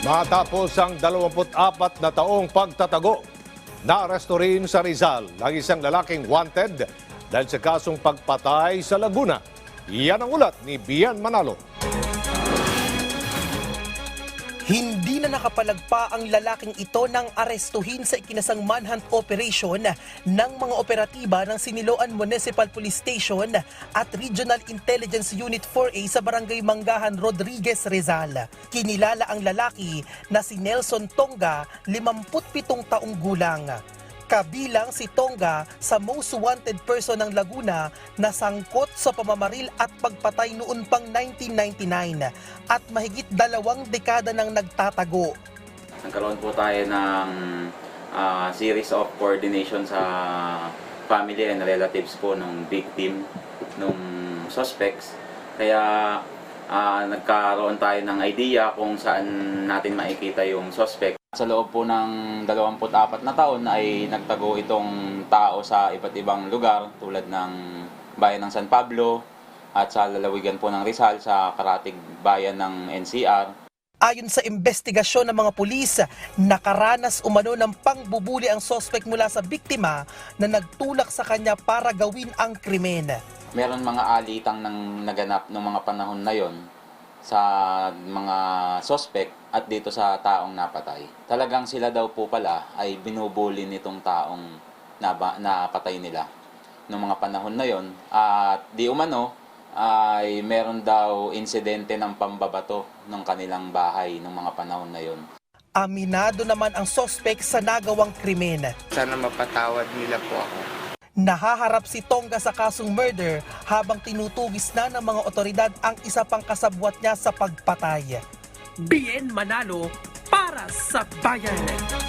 Matapos ang 24 na taong pagtatago, naaresto rin sa Rizal ang isang lalaking wanted dahil sa kasong pagpatay sa Laguna. Yan ang ulat ni Bian Manalo. Hindi na nakapalagpa ang lalaking ito ng arestuhin sa ikinasang manhunt operation ng mga operatiba ng Siniloan Municipal Police Station at Regional Intelligence Unit 4A sa Barangay Manggahan, Rodriguez, Rizal. Kinilala ang lalaki na si Nelson Tonga, 57 taong gulang. Kabilang si Tonga sa most wanted person ng Laguna na sangkot sa pamamaril at pagpatay noon pang 1999 at mahigit dalawang dekada nang nagtatago. Nagkaroon po tayo ng ah, series of coordination sa family and relatives po ng victim, nung suspects. Kaya ah, nagkaroon tayo ng idea kung saan natin makikita yung suspect. Sa loob po ng 24 na taon ay nagtago itong tao sa iba't ibang lugar tulad ng bayan ng San Pablo at sa lalawigan po ng Rizal sa karatig bayan ng NCR Ayon sa investigasyon ng mga pulis, nakaranas umano ng pangbubuli ang sospek mula sa biktima na nagtulak sa kanya para gawin ang krimen. meron mga alitang nang naganap ng mga panahon na yon sa mga suspect at dito sa taong napatay. Talagang sila daw po pala ay binubuli nitong taong naba, napatay nila noong mga panahon na yon at di umano ay meron daw insidente ng pambabato ng kanilang bahay noong mga panahon na yon. Aminado naman ang sospek sa nagawang krimen. Sana mapatawad nila po ako. Nahaharap si Tonga sa kasong murder habang tinutugis na ng mga otoridad ang isa pang kasabwat niya sa pagpatay. Bien Manalo para sa bayan.